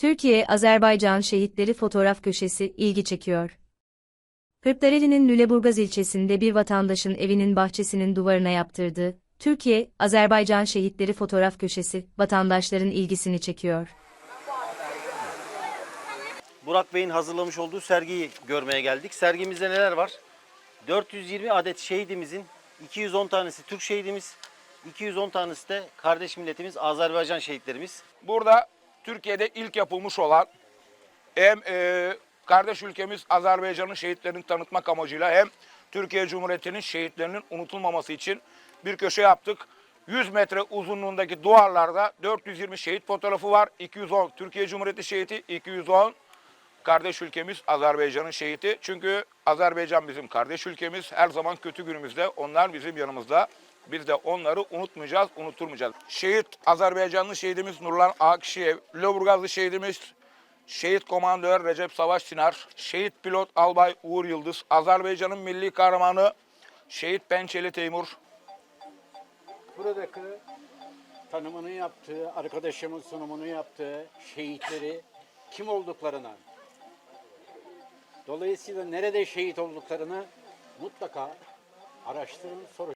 Türkiye-Azerbaycan şehitleri fotoğraf köşesi ilgi çekiyor. Kırklareli'nin Lüleburgaz ilçesinde bir vatandaşın evinin bahçesinin duvarına yaptırdığı Türkiye-Azerbaycan şehitleri fotoğraf köşesi vatandaşların ilgisini çekiyor. Burak Bey'in hazırlamış olduğu sergiyi görmeye geldik. Sergimizde neler var? 420 adet şehidimizin 210 tanesi Türk şehidimiz, 210 tanesi de kardeş milletimiz Azerbaycan şehitlerimiz. Burada Türkiye'de ilk yapılmış olan hem e, kardeş ülkemiz Azerbaycan'ın şehitlerini tanıtmak amacıyla hem Türkiye Cumhuriyeti'nin şehitlerinin unutulmaması için bir köşe yaptık. 100 metre uzunluğundaki duvarlarda 420 şehit fotoğrafı var. 210 Türkiye Cumhuriyeti şehidi, 210 kardeş ülkemiz Azerbaycan'ın şehidi. Çünkü Azerbaycan bizim kardeş ülkemiz. Her zaman kötü günümüzde onlar bizim yanımızda. Biz de onları unutmayacağız, unuturmayacağız. Şehit Azerbaycanlı şehidimiz Nurlan Akşiyev, Lüleburgazlı şehidimiz Şehit Komandör Recep Savaş Sinar, Şehit Pilot Albay Uğur Yıldız, Azerbaycan'ın milli kahramanı Şehit Pençeli Teymur, Buradaki tanımını yaptığı, arkadaşımın sunumunu yaptığı şehitleri kim olduklarına, dolayısıyla nerede şehit olduklarını mutlaka araştırın, sorun.